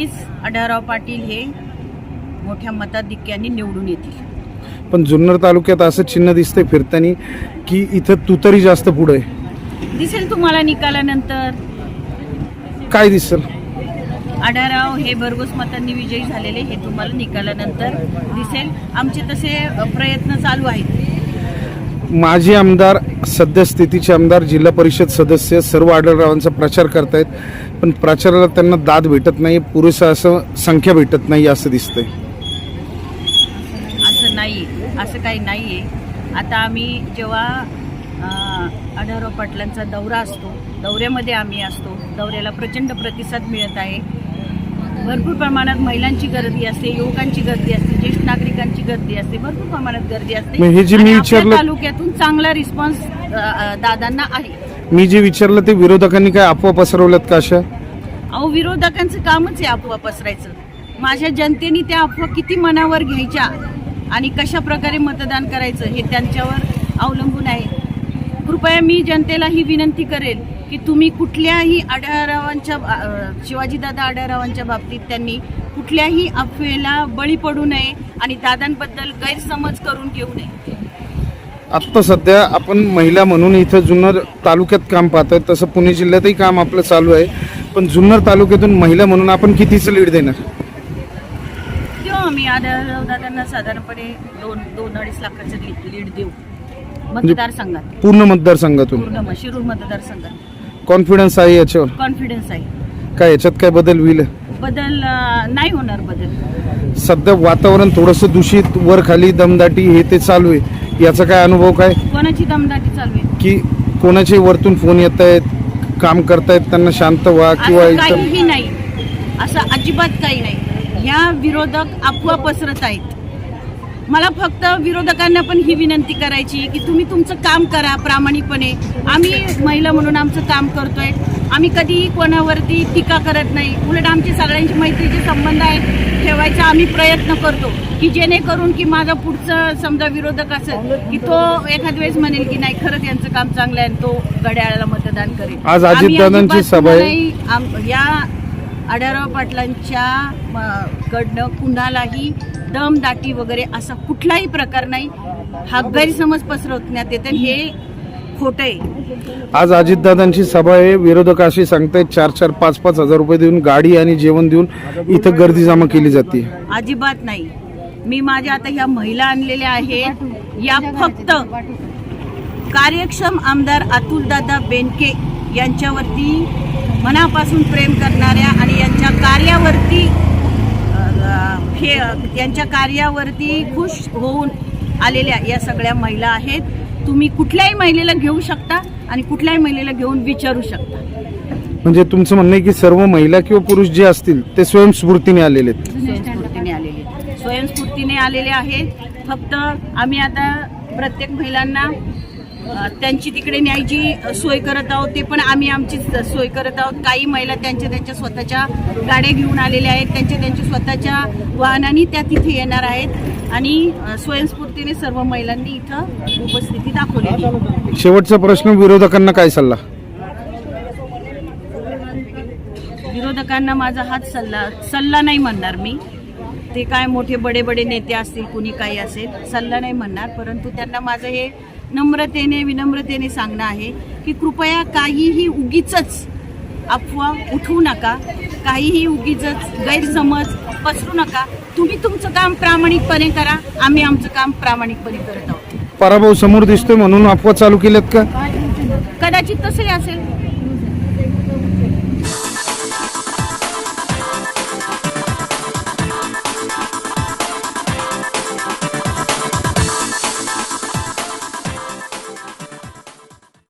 नक्कीच आढळराव पाटील हे मोठ्या मताधिक्याने निवडून येतील. पण जुन्नर तालुक्यात असं चिन्ह दिसतंय फिरतानी की इथं तुतारी जास्त पुढे दिसेल तुम्हाला निकालानंतर? काय दिसेल? आढळराव हे भरघोस मतांनी विजयी झालेले हे तुम्हाला निकालानंतर दिसेल. आमचे तसे प्रयत्न चालू आहेत. माजी आमदार सद्यस्थितीचे आमदार जिल्हा परिषद सदस्य सर्व आढळरावांचा प्रचार करतायत. पण प्रचाराला त्यांना दाद भेटत नाही पुरेसा असं संख्या भेटत नाही असं दिसतंय. असं नाही असं काही नाही आहे आता आम्ही जेव्हा अ, आढळराव पाटलांचा दौरा असतो दौऱ्यामध्ये आम्ही असतो. दौऱ्याला प्रचंड प्रतिसाद मिळत आहे. भरपूर प्रमाणात महिलांची गर्दी असते युवकांची गर्दी असते ज्येष्ठ नागरिकांची गर्दी असते भरपूर प्रमाणात गर्दी असते. हे जे मी आणि आपल्या विचारलं- तालुक्यातून चांगला रिस्पॉन्स दादांना आहे. मी जे विचारलं ते विरोधकांनी काय अफवा पसरवल्यात का अशा? अहो विरोधकांचं कामच आहे अफवा पसरायचं. माझ्या जनतेने त्या अफवा किती मनावर घ्यायच्या आणि कशा प्रकारे मतदान करायचं हे त्यांच्यावर अवलंबून आहे. कृपया मी जनतेला ही विनंती करेल की तुम्ही कुठल्याही आढळरावांच्या शिवाजीदादा आढळरावांच्या बाबतीत त्यांनी कुठल्याही अफवेला बळी पडू नये आणि दादांबद्दल गैरसमज करून घेऊ नये. आत्ता सध्या आपण महिला म्हणून इथं जुन्नर तालुक्यात काम पाहतोय. तसं पुणे जिल्ह्यातही काम आपलं चालू आहे. पण जुन्नर तालुक्यातून महिला म्हणून आपण कितीचं लीड देणार? देऊ आम्ही. आढळराव दादांना साधारणपणे दोन दोन अडीच लाखाचं लीड देऊ. मतदारसंघात. पूर्ण मतदारसंघातून. पूर्ण शिरूर मतदारसंघात. कॉन्फिडन्स आहे याच्यावर? कॉन्फिडन्स आहे. काय याच्यात काय बदल होईल? बदल अं, नाही होणार बदल. सध्या वातावरण थोडंसं दूषित वर खाली दमदाटी हे ते चालू आहे. याचा काय अनुभव काय? कोणाची दमदाटी चालू आहे? की कोणाचे वरतून फोन येत आहेत काम करतायत त्यांना शांत व्हा किंवा असं इतर काहीही नाही. असं अजिबात काही नाही. ह्या विरोधक अफवा पसरत आहेत. मला फक्त विरोधकांना पण ही विनंती करायची की तुम्ही तुमचं काम करा प्रामाणिकपणे. आम्ही महिला म्हणून आमचं काम करतोय. आम्ही कधीही कोणावरती टीका करत नाही. उलट आमचे सगळ्यांची मैत्रीचे संबंध आहे ठेवायचा आम्ही प्रयत्न करतो. की जेणेकरून की माझा पुढचं समजा विरोधक असेल की तो एखाद वेळेस म्हणेल की नाही खरंच यांचं काम चांगलं आहे आणि तो घड्याळाला मतदान करेल. आज अजितदादांची सभा या आढळराव पाटलांच्या कडनं कुणालाही दमदाटी वगैरे असा कुठलाही प्रकार नाही. हा गैरसमज पसरवण्यात येते. हे खोटं आहे. आज अजितदादांची सभा आहे. विरोधक अशी सांगतायत चार चार पाच पाच हजार रुपये देऊन गाडी आणि जेवण देऊन इथं गर्दी जमा केली जाते. अजिबात नाही. मी माझ्या आता ह्या महिला आणलेल्या आहेत. या फक्त कार्यक्षम आमदार अतुलदादा बेनके यांच्यावरती मनापासून प्रेम करणाऱ्या आणि यांच्या कार्यावरती हे यांच्या कार्यावरती खुश होऊन आलेल्या या सगळ्या महिला आहेत. तुम्ही कुठल्याही महिलेला घेऊ शकता आणि कुठल्याही महिलेला घेऊन विचारू शकता. म्हणजे तुमचं म्हणणं आहे की सर्व महिला किंवा पुरुष जे असतील ते स्वयंस्फूर्तीने आलेले आहेत. स्वयंस्फूर्तीने आलेले स्वयंस्फूर्तीने आलेले आहेत. फक्त आम्ही आता प्रत्येक महिलांना त्यांची तिकडे न्यायची सोय करत आहोत ते पण आम्ही आमची सोय करत आहोत. काही महिला त्यांच्या त्यांच्या स्वतःच्या गाड्या घेऊन आलेल्या आहेत. त्यांच्या त्यांच्या स्वतःच्या वाहनाने त्या तिथे येणार आहेत. आणि स्वयंस्फूर्तीने सर्व महिलांनी इथं उपस्थिती दाखवलेली आहे. शेवटचा प्रश्न विरोधकांना काय सल्ला? विरोधकांना माझा हाच सल्ला सल्ला नाही म्हणणार मी. ते काय मोठे बडे बडे नेते असतील कुणी काही असेल सल्ला नाही म्हणणार. परंतु त्यांना माझं हे नम्रतेने विनम्रतेने सांगणं आहे की कृपया काहीही उगीच अफवा उठवू नका. काहीही उगीच गैरसमज पसरू नका. तुम्ही तुमचं काम प्रामाणिकपणे करा. आम्ही आमचं काम प्रामाणिकपणे करत आहोत. पराभव समोर दिसतोय म्हणून अफवा चालू केल्यात का? कदाचित तसंही असेल.